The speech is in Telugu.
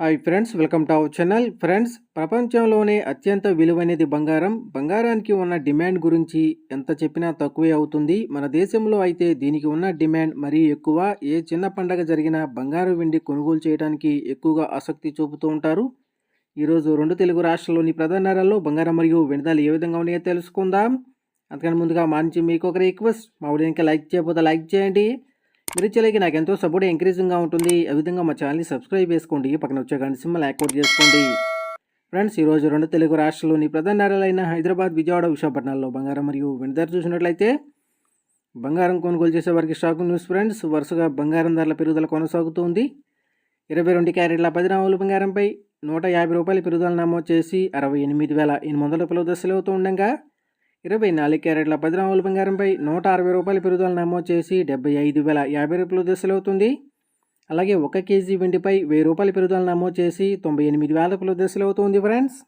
Hi friends welcome to our channel. Friends ప్రపంచంలోనే అత్యంత విలువైనది బంగారం. బంగారానికి ఉన్న డిమాండ్ గురించి ఎంత చెప్పినా తక్కువే అవుతుంది. మన దేశంలో అయితే దీనికి ఉన్న డిమాండ్ మరీ ఎక్కువ. ఏ చిన్న పండగ జరిగినా బంగారు వెండి కొనుగోలు చేయడానికి ఎక్కువగా ఆసక్తి చూపుతూ ఉంటారు. ఈరోజు రెండు తెలుగు రాష్ట్రాల్లోని ప్రధాన నగరాల్లో బంగారం మరియు వెండిదాలు ఏ విధంగా ఉన్నాయో తెలుసుకుందాం. అందుకని ముందుగా మా నుంచి మీకు ఒక రిక్వెస్ట్. మా వీడియో ఇంకా లైక్ చేయకపోతే లైక్ చేయండి. మీరు నాకు ఎంతో సపోర్ట్ ఎంకరేజింగ్గా ఉంటుంది. ఆ విధంగా మా ఛానల్ని సబ్స్క్రైబ్ చేసుకోండి. పక్కన వచ్చే గంట సింబల్ యాక్టివేట్ చేసుకోండి. ఫ్రెండ్స్ ఈరోజు రెండు తెలుగు రాష్ట్రాల్లోని ప్రధాన నగరాలైన హైదరాబాద్ విజయవాడ విశాఖపట్నాల్లో బంగారం మరియు వెనుదర చూసినట్లయితే బంగారం కొనుగోలు చేసే వారికి స్టాక్ న్యూస్ ఫ్రెండ్స్. వరుసగా బంగారం ధరల పెరుగుదల కొనసాగుతుంది. ఇరవై రెండు క్యారెట్ల పది రాముల బంగారంపై నూట యాభై రూపాయల పెరుగుదల నమోదు చేసి అరవై ఎనిమిది వేల ఎనిమిది వందల రూపాయల దశలవుతూ ఉండగా ఇరవై నాలుగు క్యారెట్ల పది బంగారంపై నూట అరవై రూపాయల పెరుగుదల నమోదు చేసి డెబ్బై ఐదు వేల యాభై రూపాయలు దశలు అవుతుంది అలాగే ఒక కేజీ వెండిపై వెయ్యి రూపాయల పెరుగుదల నమోదు చేసి తొంభై ఎనిమిది వేల రూపాయల దశలు అవుతుంది ఫ్రెండ్స్